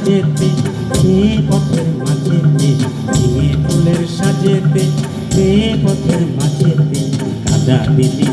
সাজেতে কে পথের মাঝেতে কে ফুলের সাজেতে কে পথের মাঝেতে কাদা বিলি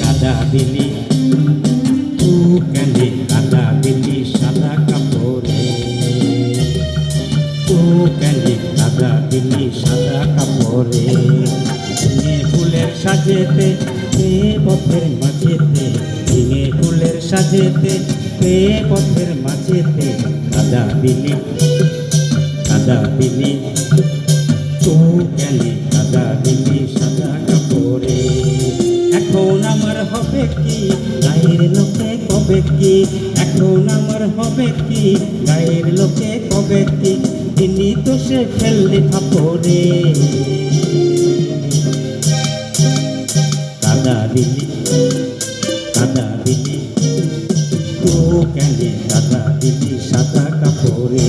কাদা বিলি। তু কেনে কাদা বিলি সাদা কাপড়ে। তু কেনে কাদা বিলি সাদা কাপড়ে। ফুলের সাজেতে কে পথের মাঝেতে ঝিঙে ফুলের সাজেতে এ পথের মাঝেতে কাদা দিলি কাদা দিলি তু কেন কাদা দিলি সাদা কাপড়ে। এখন আমার হবে কি, গায়ের লোকে কবে কি? এখন আমার হবে কি, গায়ের লোকে কবে কি? তিনি তো সে ফেললে কাপড়ে কাদা দিলি কাদা কেন কাদা দিলি সাদা কাপড়ে।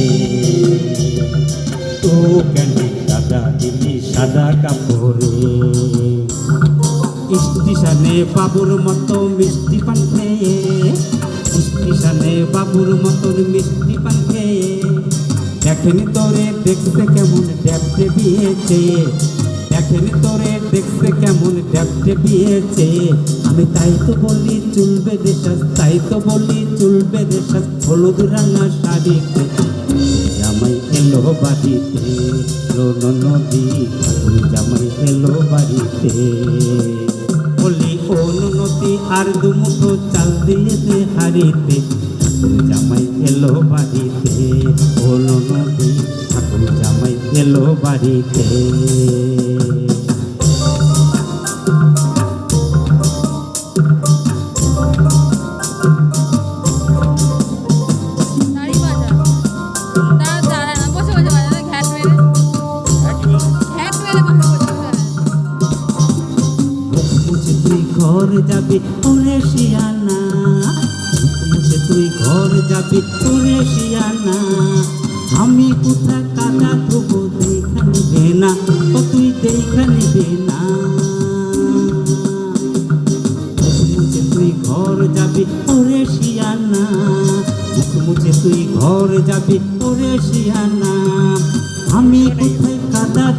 তো কেন দাদা দিলি সাদা কাপড়ে। স্টেশনে বাবুর মতো মিষ্টি পান খেয়ে স্টেশনে বাবুর মতন মিষ্টি পান খেয়ে দেখেনি তোরে, দেখতে কেমন ড্যাপটে বিয়েছে দেখেনি তোরে, দেখতে কেমন ড্যাপটে বিয়েছে আমি তাই তো বলি চুলবে দেশাস তাই তো বলি চুলবে দেশাস হলুদ রাঙা শাড়িতে। জামাই এলো বাড়িতে রোন নদী জামাই এলো বাড়িতে। বলি, ও নদী, আর দুমুঠো চাল দিয়ে দে হাড়িতে। জামাই এলো বাড়িতে, ও নদী, ঠাকুর জামাই এলো বাড়িতে। তুই ঘর যাবি ওরে শিয়ানা ঘর যাবি ওরে শিয়ানা আমি কোথায় কাদা ধোবো দেখা না ও তুই দেখা না তুই ঘর যাবি ওরে শিয়ানা মুখ তুই ঘর যাবি ওরে শিয়ানা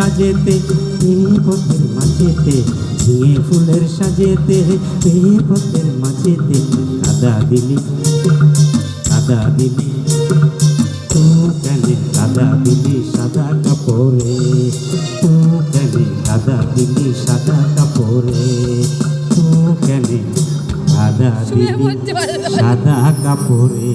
সাজেতে এই পথের মাঝেতে ঝিঙে ফুলের সাজেতে এই পথের মাঝেতে কাদা দিলি কাদা দিলি তু কেন কাদা দিলি সাদা কাপড়ে তু কেন কাদা দিলি সাদা কাপড়ে তু কেন কাদা দিলি। সাদা কাপড়ে